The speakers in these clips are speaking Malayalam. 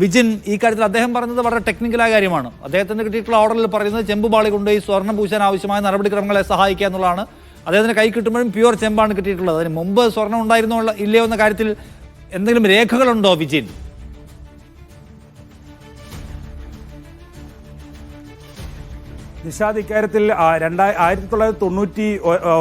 വിജിൻ ഈ കാര്യത്തിൽ അദ്ദേഹം പറഞ്ഞത് വളരെ ടെക്നിക്കലായ കാര്യമാണ്. അദ്ദേഹത്തിന് കിട്ടിയിട്ടുള്ള ഓർഡറിൽ പറയുന്നത് ചെമ്പ് പാളി കൊണ്ടുപോയി സ്വർണം പൂശാൻ ആവശ്യമായ നടപടിക്രമങ്ങളെ സഹായിക്കുക എന്നുള്ളതാണ്. അദ്ദേഹത്തിന് കൈ കിട്ടുമ്പോഴും പ്യുവർ ചെമ്പാണ് കിട്ടിയിട്ടുള്ളത്. അതിന് മുമ്പ് സ്വർണം ഉണ്ടായിരുന്നോ ഇല്ലയോ എന്ന കാര്യത്തിൽ എന്തെങ്കിലും രേഖകളുണ്ടോ വിജിൻ? നിഷാദ് ഇക്കാര്യത്തിൽ രണ്ടായി ആയിരത്തി തൊള്ളായിരത്തി തൊണ്ണൂറ്റി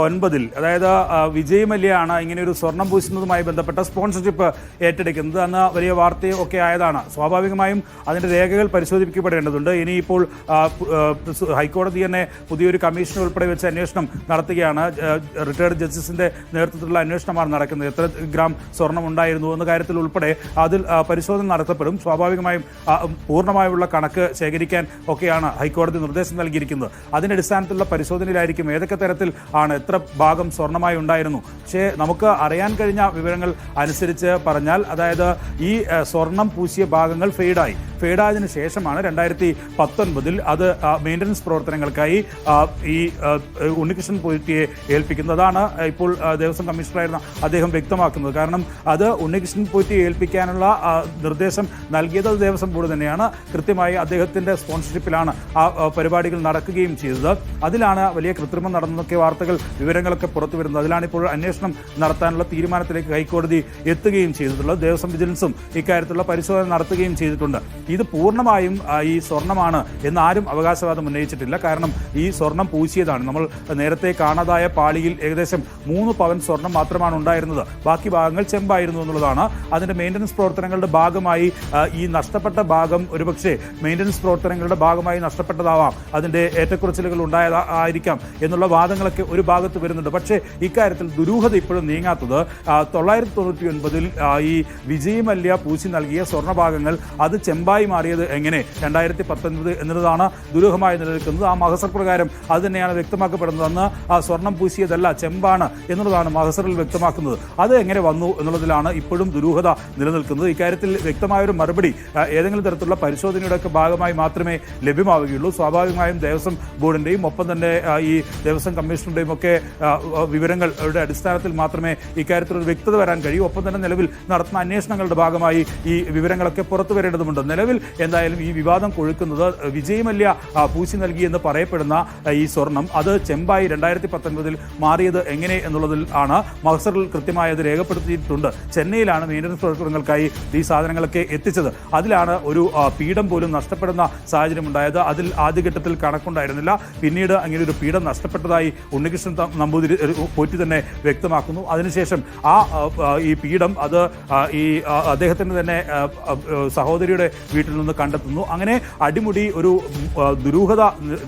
ഒൻപതിൽ അതായത് വിജയ് മല്യയാണ് ഇങ്ങനെ ഒരു സ്വർണം പൂശുന്നതുമായി ബന്ധപ്പെട്ട സ്പോൺസർഷിപ്പ് ഏറ്റെടുക്കുന്നത്. അന്ന് വലിയ വാർത്തയും ഒക്കെ ആയതാണ്. സ്വാഭാവികമായും അതിന്റെ രേഖകൾ പരിശോധിപ്പിക്കപ്പെടേണ്ടതുണ്ട്. ഇനിയിപ്പോൾ ഹൈക്കോടതി തന്നെ പുതിയൊരു കമ്മീഷൻ ഉൾപ്പെടെ വെച്ച് അന്വേഷണം നടത്തുകയാണ്. റിട്ടയർഡ് ജസ്റ്റിസിന്റെ നേതൃത്വത്തിലുള്ള അന്വേഷണമാണ് നടക്കുന്നത്. എത്ര ഗ്രാം സ്വർണം ഉണ്ടായിരുന്നു എന്ന കാര്യത്തിൽ ഉൾപ്പെടെ അതിൽ പരിശോധന നടത്തപ്പെടും. സ്വാഭാവികമായും പൂർണമായുള്ള കണക്ക് ശേഖരിക്കാൻ ഒക്കെയാണ് ഹൈക്കോടതി നിർദ്ദേശം നൽകിയിരിക്കുന്നത്. അതിന്റെ അടിസ്ഥാനത്തിലുള്ള പരിശോധനയിലായിരിക്കും ഏതൊക്കെ തരത്തിൽ ആണ് എത്ര ഭാഗം സ്വർണമായി ഉണ്ടായിരുന്നു. പക്ഷേ നമുക്ക് അറിയാൻ കഴിഞ്ഞ വിവരങ്ങൾ അനുസരിച്ച് പറഞ്ഞാൽ അതായത് ഈ സ്വർണം പൂശിയ ഭാഗങ്ങൾ ഫെയ്ഡായി ഫെയ്ഡായതിനു ശേഷമാണ് രണ്ടായിരത്തി പത്തൊൻപതിൽ അത് മെയിന്റനൻസ് പ്രവർത്തനങ്ങൾക്കായി ഈ ഉണ്ണികൃഷ്ണൻ പോയിട്ടിയെ ഏൽപ്പിക്കുന്നത്. അതാണ് ഇപ്പോൾ ദേവസ്വം കമ്മീഷണറായിരുന്ന അദ്ദേഹം വ്യക്തമാക്കുന്നത്. കാരണം അത് ഉണ്ണികൃഷ്ണൻ പോയിട്ടിയെ ഏൽപ്പിക്കാനുള്ള നിർദ്ദേശം നൽകിയത് ദേവസ്വം ബോർഡ് തന്നെയാണ്. കൃത്യമായി അദ്ദേഹത്തിന്റെ സ്പോൺസർഷിപ്പിലാണ് ആ പരിപാടികൾ നടക്കുകയും ചെയ്തത്. അതിലാണ് വലിയ കൃത്രിമം നടന്നതൊക്കെ വാർത്തകൾ വിവരങ്ങളൊക്കെ പുറത്തു വരുന്നത്. അതിലാണ് ഇപ്പോൾ അന്വേഷണം നടത്താനുള്ള തീരുമാനത്തിലേക്ക് ഹൈക്കോടതി എത്തുകയും ചെയ്തിട്ടുള്ളത്. ദേവസ്വം വിജിലൻസും ഇക്കാര്യത്തിലുള്ള പരിശോധന നടത്തുകയും ചെയ്തിട്ടുണ്ട്. ഇത് പൂർണമായും ഈ സ്വർണമാണ് എന്നാരും അവകാശവാദം ഉന്നയിച്ചിട്ടില്ല. കാരണം ഈ സ്വർണം പൂശിയതാണ്. നമ്മൾ നേരത്തെ കാണാതായ പാളിയിൽ ഏകദേശം മൂന്ന് പവൻ സ്വർണം മാത്രമാണ് ഉണ്ടായിരുന്നത്. ബാക്കി ഭാഗങ്ങൾ ചെമ്പായിരുന്നു എന്നുള്ളതാണ്. അതിന്റെ മെയിന്റനൻസ് പ്രവർത്തനങ്ങളുടെ ഭാഗമായി ഈ നഷ്ടപ്പെട്ട ഭാഗം ഒരുപക്ഷെ മെയിന്റനൻസ് പ്രവർത്തനങ്ങളുടെ ഭാഗമായി നഷ്ടപ്പെട്ടതാവാം. അതിന്റെ ഏറ്റക്കുറച്ചിലുകൾ ഉണ്ടായതായിരിക്കാം എന്നുള്ള വാദങ്ങളൊക്കെ ഒരു ഭാഗത്ത് വരുന്നുണ്ട്. പക്ഷേ ഇക്കാര്യത്തിൽ ദുരൂഹത ഇപ്പോഴും നീങ്ങാത്തത് തൊള്ളായിരത്തി തൊണ്ണൂറ്റി ഒൻപതിൽ ഈ വിജയ് മല്യ പൂശി നൽകിയ സ്വർണഭാഗങ്ങൾ അത് ചെമ്പായി മാറിയത് എങ്ങനെ? രണ്ടായിരത്തി പത്തൊൻപത് എന്നതാണ് ദുരൂഹമായി നിലനിൽക്കുന്നത്. ആ മഹസർ പ്രകാരം അത് തന്നെയാണ് വ്യക്തമാക്കപ്പെടുന്നത്. അന്ന് ആ സ്വർണം പൂശിയതല്ല ചെമ്പാണ് എന്നുള്ളതാണ് മഹസറിൽ വ്യക്തമാക്കുന്നത്. അത് എങ്ങനെ വന്നു എന്നുള്ളതിലാണ് ഇപ്പോഴും ദുരൂഹത നിലനിൽക്കുന്നത്. ഇക്കാര്യത്തിൽ വ്യക്തമായൊരു മറുപടി ഏതെങ്കിലും തരത്തിലുള്ള പരിശോധനയുടെ ഒക്കെ ഭാഗമായി മാത്രമേ ലഭ്യമാവുകയുള്ളൂ. സ്വാഭാവികമായും ദേവസ്വം ബോർഡിന്റെയും ഒപ്പം തന്നെ ഈ ദേവസ്വം കമ്മീഷണറുടെയും ഒക്കെ വിവരങ്ങളുടെ അടിസ്ഥാനത്തിൽ മാത്രമേ ഇക്കാര്യത്തിൽ ഒരു വ്യക്തത വരാൻ കഴിയൂ. ഒപ്പം തന്നെ നിലവിൽ നടത്തുന്ന അന്വേഷണങ്ങളുടെ ഭാഗമായി ഈ വിവരങ്ങളൊക്കെ പുറത്തു വരേണ്ടതുണ്ട്. നിലവിൽ എന്തായാലും ഈ വിവാദം കൊഴുക്കുന്നത് വിജയ് മല്യ ആ, പൂശി നൽകി എന്ന് പറയപ്പെടുന്ന ഈ സ്വർണം അത് ചെമ്പായി രണ്ടായിരത്തി പത്തൊൻപതിൽ മാറിയത് എങ്ങനെ എന്നുള്ളതിൽ ആണ് മഹസറിൽ കൃത്യമായി അത് രേഖപ്പെടുത്തിയിട്ടുണ്ട്. ചെന്നൈയിലാണ് മെയിന്റനൻസ് പ്രവർത്തനങ്ങൾക്കായി ഈ സാധനങ്ങളൊക്കെ എത്തിച്ചത്. അതിലാണ് ഒരു പീഠം പോലും നഷ്ടപ്പെടുന്ന സാഹചര്യം ഉണ്ടായത് അതിൽ ആദ്യഘട്ടത്തിൽ കണക്കുണ്ടായിരുന്നില്ല. പിന്നീട് അങ്ങനെ ഒരു പീഠം നഷ്ടപ്പെട്ടതായി ഉണ്ണികൃഷ്ണൻ നമ്പൂതിരി പോറ്റി തന്നെ വ്യക്തമാക്കുന്നു. അതിനുശേഷം ആ ഈ പീഠം അത് ഈ അദ്ദേഹത്തിന് തന്നെ സഹോദരിയുടെ വീട്ടിൽ നിന്ന് കണ്ടെത്തുന്നു. അങ്ങനെ അടിമുടി ഒരു ദുരൂഹത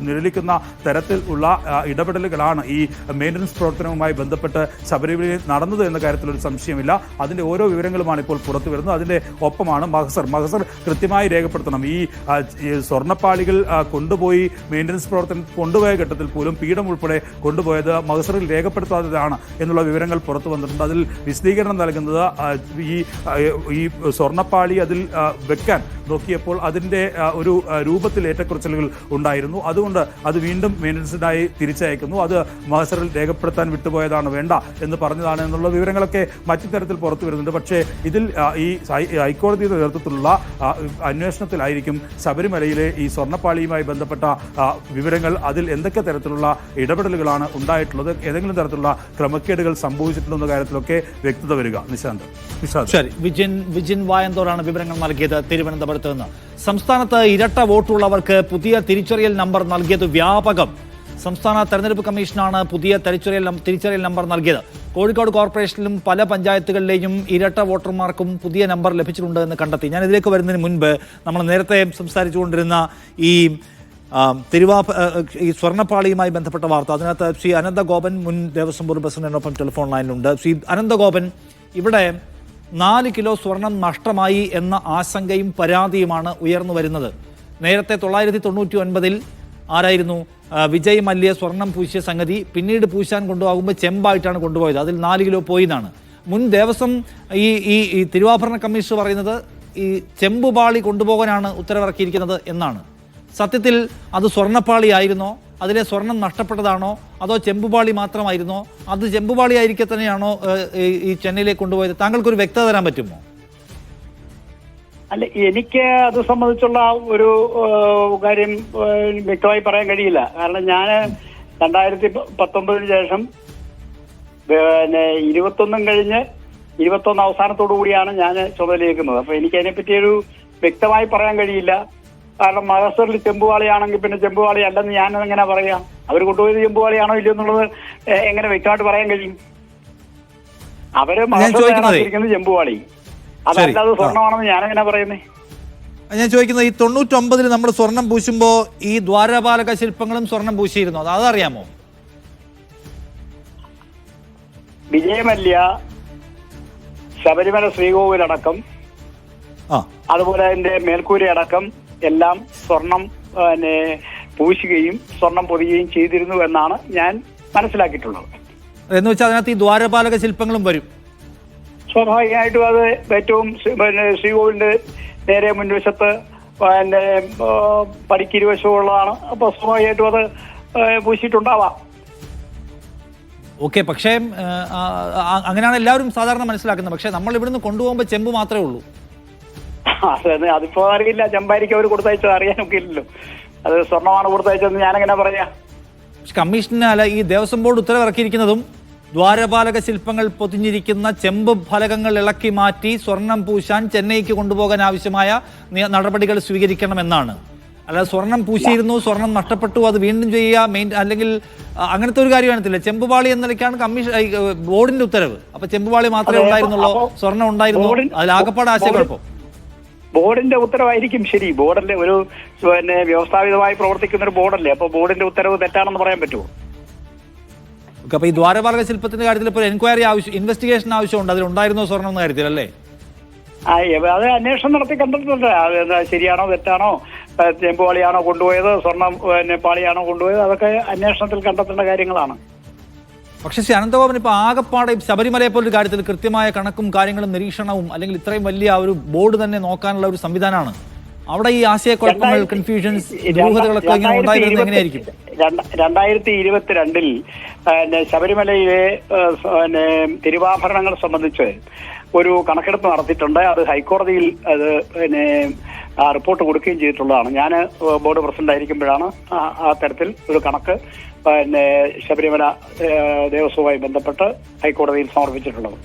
നിഴലിക്കുന്ന തരത്തിൽ ഉള്ള ഇടപെടലുകളാണ് ഈ മെയിന്റനൻസ് പ്രവർത്തനവുമായി ബന്ധപ്പെട്ട് ശബരിമലയിൽ നടന്നത് എന്ന കാര്യത്തിൽ ഒരു സംശയമില്ല. അതിന്റെ ഓരോ വിവരങ്ങളുമാണ് ഇപ്പോൾ പുറത്തു വരുന്നത്. അതിന്റെ ഒപ്പമാണ് മഹസർ. മഹസർ കൃത്യമായി രേഖപ്പെടുത്തണം. ഈ സ്വർണപ്പാളികൾ കൊണ്ടുപോയി മെയിന്റനൻസ് പ്രവർത്തനം കൊണ്ടുപോയ ഘട്ടത്തിൽ പോലും പീഠം ഉൾപ്പെടെ കൊണ്ടുപോയത് മഹസറിൽ രേഖപ്പെടുത്താത്തതാണ് എന്നുള്ള വിവരങ്ങൾ പുറത്തു വന്നിട്ടുണ്ട്. അതിൽ വിശദീകരണം നൽകുന്നത് ഈ ഈ സ്വർണപ്പാളി അതിൽ വെക്കാൻ നോക്കിയപ്പോൾ അതിന്റെ ഒരു രൂപത്തിൽ ഏറ്റക്കുറച്ചിലുകൾ ഉണ്ടായിരുന്നു. അതുകൊണ്ട് അത് വീണ്ടും മെയിന്റനൻസിനായി തിരിച്ചയക്കുന്നു. അത് മഹസറിൽ രേഖപ്പെടുത്താൻ വിട്ടുപോയതാണ് വേണ്ട എന്ന് പറഞ്ഞതാണ് എന്നുള്ള വിവരങ്ങളൊക്കെ മറ്റു തരത്തിൽ പുറത്തു വരുന്നുണ്ട്. പക്ഷേ ഇതിൽ ഈ ഹൈക്കോടതിയുടെ നേതൃത്വത്തിലുള്ള അന്വേഷണത്തിലായിരിക്കും ശബരിമലയിലെ ഈ സ്വർണപ്പാളിയുമായി ബന്ധപ്പെട്ട വിവരങ്ങൾ. അതിൽ എന്തൊക്കെ തരത്തിലുള്ള ഇടപെടലുകളാണ് ഉണ്ടായിട്ടുള്ളത്? ഏതെങ്കിലും തരത്തിലുള്ള ക്രമക്കേടുകൾ സംഭവിച്ചിട്ടുണ്ടോ എന്ന കാര്യത്തിലൊക്കെ വ്യക്തത വരിക. നിശാന്ത്. ശരി. വിജിൻ വിജിൻ വായന്തോറാണ് വിവരങ്ങൾ നൽകിയത്. തിരുവനന്തപുരത്ത്. നിന്ന്. സംസ്ഥാനത്ത് ഇരട്ട വോട്ടുള്ളവർക്ക് പുതിയ തിരിച്ചറിയൽ നമ്പർ നൽകിയത് വ്യാപകം. സംസ്ഥാന തെരഞ്ഞെടുപ്പ് കമ്മീഷനാണ് പുതിയ തിരിച്ചറിയൽ തിരിച്ചറിയൽ നമ്പർ നൽകിയത്. കോഴിക്കോട് കോർപ്പറേഷനിലും പല പഞ്ചായത്തുകളിലെയും ഇരട്ട വോട്ടർമാർക്കും പുതിയ നമ്പർ ലഭിച്ചിട്ടുണ്ട് എന്ന് കണ്ടെത്തി. ഞാൻ ഇതിലേക്ക് വരുന്നതിന് മുൻപ് നമ്മൾ നേരത്തെ സംസാരിച്ചുകൊണ്ടിരുന്ന ഈ തിരുവാ ഈ സ്വർണപ്പാളിയുമായി ബന്ധപ്പെട്ട വാർത്ത. അതിനകത്ത് ശ്രീ അനന്തഗോപൻ മുൻ ദേവസ്വം ബോർഡ് പ്രസിഡന്റിനൊപ്പം ടെലിഫോൺ ലൈനിലുണ്ട്. ശ്രീ അനന്തഗോപൻ ഇവിടെ നാല് കിലോ സ്വർണം നഷ്ടമായി എന്ന ആശങ്കയും പരാതിയുമാണ് ഉയർന്നു വരുന്നത്. നേരത്തെ തൊള്ളായിരത്തി തൊണ്ണൂറ്റി ഒൻപതിൽ ആരായിരുന്നു? വിജയ് മല്യ സ്വർണം പൂശിയ സംഗതി പിന്നീട് പൂശാൻ കൊണ്ടുപോകുമ്പോൾ ചെമ്പായിട്ടാണ് കൊണ്ടുപോയത്. അതിൽ നാല് കിലോ പോയി എന്നാണ് മുൻ ദേവസ്വം ഈ ഈ ഈ തിരുവാഭരണ കമ്മീഷൻ പറയുന്നത് ഈ ചെമ്പുപാളി കൊണ്ടുപോകാനാണ് ഉത്തരവിറക്കിയിരിക്കുന്നത് എന്നാണ്. സത്യത്തിൽ അത് സ്വർണപ്പാളി ആയിരുന്നോ അതിലെ സ്വർണം നഷ്ടപ്പെട്ടതാണോ? അതോ ചെമ്പുപാളി മാത്രമായിരുന്നോ? അത് ചെമ്പുപാളി ആയിരിക്കെ തന്നെയാണോ ഈ- ചെന്നൈയിലേക്ക് കൊണ്ടുപോയത്? താങ്കൾക്കൊരു വ്യക്തത തരാൻ പറ്റുമോ? അല്ല എനിക്ക് അത് സംബന്ധിച്ചുള്ള ഒരു കാര്യം വ്യക്തമായി പറയാൻ കഴിയില്ല. കാരണം ഞാൻ രണ്ടായിരത്തി പത്തൊമ്പതിന് ശേഷം പിന്നെ ഇരുപത്തൊന്നും കഴിഞ്ഞ് ഇരുപത്തൊന്ന് അവസാനത്തോടു കൂടിയാണ് ഞാൻ ചുമതലയേക്കുന്നത് അപ്പൊ എനിക്ക് അതിനെപ്പറ്റി ഒരു വ്യക്തമായി പറയാൻ കഴിയില്ല. കാരണം മഹസറിൽ ചെമ്പുവാളിയാണെങ്കിൽ പിന്നെ ചെമ്പുവാളി അല്ലെന്ന് ഞാൻ എങ്ങനെ പറയാം? അവർ കൊണ്ടുപോയത് ചെമ്പുവാളിയാണോ ഇല്ലയോ എന്നുള്ളത് എങ്ങനെ വ്യക്തമായിട്ട് പറയാൻ കഴിയും? അവർ മഹസറിൽ ചെമ്പുവാളി. അതല്ലാതെ സ്വർണമാണെന്ന് ഞാനെങ്ങനെ പറയുന്നേ? ഞാൻ ചോദിക്കുന്നത് ഈ തൊണ്ണൂറ്റൊമ്പതിൽ നമ്മൾ സ്വർണം പൂശുമ്പോൾ ഈ ദ്വാരപാലക ശില്പങ്ങളും സ്വർണം പൂശിയിരുന്നു. അത് അതറിയാമോ? വിജയമല്യ ശബരിമല ശ്രീകോവിലടക്കം അതുപോലെ അതിന്റെ മേൽക്കൂരി അടക്കം എല്ലാം സ്വർണം പിന്നെ പൂശുകയും സ്വർണം പൊതിയുകയും ചെയ്തിരുന്നു എന്നാണ് ഞാൻ മനസ്സിലാക്കിയിട്ടുള്ളത്. എന്ന് വെച്ചാൽ അതിനകത്ത് ഈ ദ്വാരപാലക ശില്പങ്ങളും വരും. സ്വാഭാവികമായിട്ടും അത് ഏറ്റവും പിന്നെ ശ്രീകോവിലിന്റെ നേരെ മുൻവശത്ത് പിന്നെ പടിക്കിരുവശമുള്ളതാണ്. അപ്പൊ സ്വാഭാവികമായിട്ടും അത് പൂശിയിട്ടുണ്ടാവാം. ഓക്കെ പക്ഷേ അങ്ങനെയാണ് എല്ലാവരും സാധാരണ മനസ്സിലാക്കുന്നത്. പക്ഷേ നമ്മൾ ഇവിടുന്ന് കൊണ്ടുപോകുമ്പോൾ ചെമ്പ് മാത്രമേ ഉള്ളൂ. അത് അതിപ്പോ അറിയില്ല. ചമ്പാരിക്ക് അവർ കൊടുത്തയച്ചത് അറിയാനൊക്കെ ഇല്ലല്ലോ. അത് സ്വർണമാണ് കൊടുത്തയച്ചതെന്ന് ഞാനെങ്ങനെ പറയാ? കമ്മീഷന് അല്ല ഈ ദേവസ്വം ബോർഡ് ഉത്തരവിറക്കിയിരിക്കുന്നതും ദ്വാരപാലക ശില്പങ്ങൾ പൊതിഞ്ഞിരിക്കുന്ന ചെമ്പ് ഫലകങ്ങൾ ഇളക്കി മാറ്റി സ്വർണം പൂശാൻ ചെന്നൈക്ക് കൊണ്ടുപോകാൻ ആവശ്യമായ നടപടികൾ സ്വീകരിക്കണമെന്നാണ്. അല്ലാതെ സ്വർണം പൂശിയിരുന്നു സ്വർണം നഷ്ടപ്പെട്ടു അത് വീണ്ടും ചെയ്യുക മെയിൻ അല്ലെങ്കിൽ അങ്ങനത്തെ ഒരു കാര്യം കാണത്തില്ല. ചെമ്പുപാളി എന്ന നിലയ്ക്കാണ് കമ്മീഷൻ ബോർഡിന്റെ ഉത്തരവ്. അപ്പൊ ചെമ്പുപാളി മാത്രമേ ഉണ്ടായിരുന്നുള്ളൂ സ്വർണം ഉണ്ടായിരുന്നു അതിൽ ആകപ്പാട് ആശയക്കുഴപ്പം ബോർഡിന്റെ ഉത്തരവായിരിക്കും ശരി. ബോർഡല്ലേ ഒരു പിന്നെ വ്യവസ്ഥാപിതമായി പ്രവർത്തിക്കുന്ന ഒരു ബോർഡല്ലേ? അപ്പൊ ബോർഡിന്റെ ഉത്തരവ് തെറ്റാണെന്ന് പറയാൻ പറ്റുമോ? അപ്പൊ ഈ ദ്വാരപാലക ശില്പത്തിന്റെ കാര്യത്തിൽ ഇപ്പോൾ എൻക്വയറി ആവശ്യം ഇൻവെസ്റ്റിഗേഷൻ ആവശ്യമുണ്ട്. അതിലുണ്ടായിരുന്നോ സ്വർണം എന്ന കാര്യത്തിൽ അല്ലേ? അത് അന്വേഷണം നടത്തി കണ്ടിട്ടുണ്ട്. അത് ശരിയാണോ തെറ്റാണോ? ചെമ്പുപാളിയാണോ കൊണ്ടുപോയത്? സ്വർണം പിന്നെ പാളിയാണോ കൊണ്ടുപോയത്? അതൊക്കെ അന്വേഷണത്തിൽ കണ്ടെത്തേണ്ട കാര്യങ്ങളാണ്. പക്ഷേ ശ്രീ അനന്തഗോപൻ ഇപ്പോൾ ആകപ്പാടെ ശബരിമലയെ പോലൊരു കാര്യത്തിൽ കൃത്യമായ കണക്കും കാര്യങ്ങളും നിരീക്ഷണവും അല്ലെങ്കിൽ ഇത്രയും വലിയ ഒരു ബോർഡ് തന്നെ നോക്കാനുള്ള ഒരു സംവിധാനമാണ്. അവിടെ ഈ ആശയക്കുഴപ്പങ്ങൾ കൺഫ്യൂഷൻസ് ദൂഹതകളൊക്കെ ഇങ്ങനെ രണ്ടായിരത്തി ഉണ്ടായിരുന്നത് എങ്ങനെയായിരിക്കും? രണ്ട- രണ്ടായിരത്തി ഇരുപത്തിരണ്ടിൽ ശബരിമലയിലെ പിന്നെ തിരുവാഭരണങ്ങൾ സംബന്ധിച്ച് ഒരു കണക്കെടുപ്പ് നടത്തിയിട്ടുണ്ട്. അത് ഹൈക്കോടതിയിൽ അത് പിന്നെ റിപ്പോർട്ട് കൊടുക്കുകയും ചെയ്തിട്ടുള്ളതാണ്. ഞാൻ ബോർഡ് പ്രസിഡന്റ് ആയിരിക്കുമ്പോഴാണ് ആ തരത്തിൽ ഒരു കണക്ക് പിന്നെ ശബരിമല ദേവസ്വവുമായി ബന്ധപ്പെട്ട് ഹൈക്കോടതിയിൽ സമർപ്പിച്ചിട്ടുള്ളത്.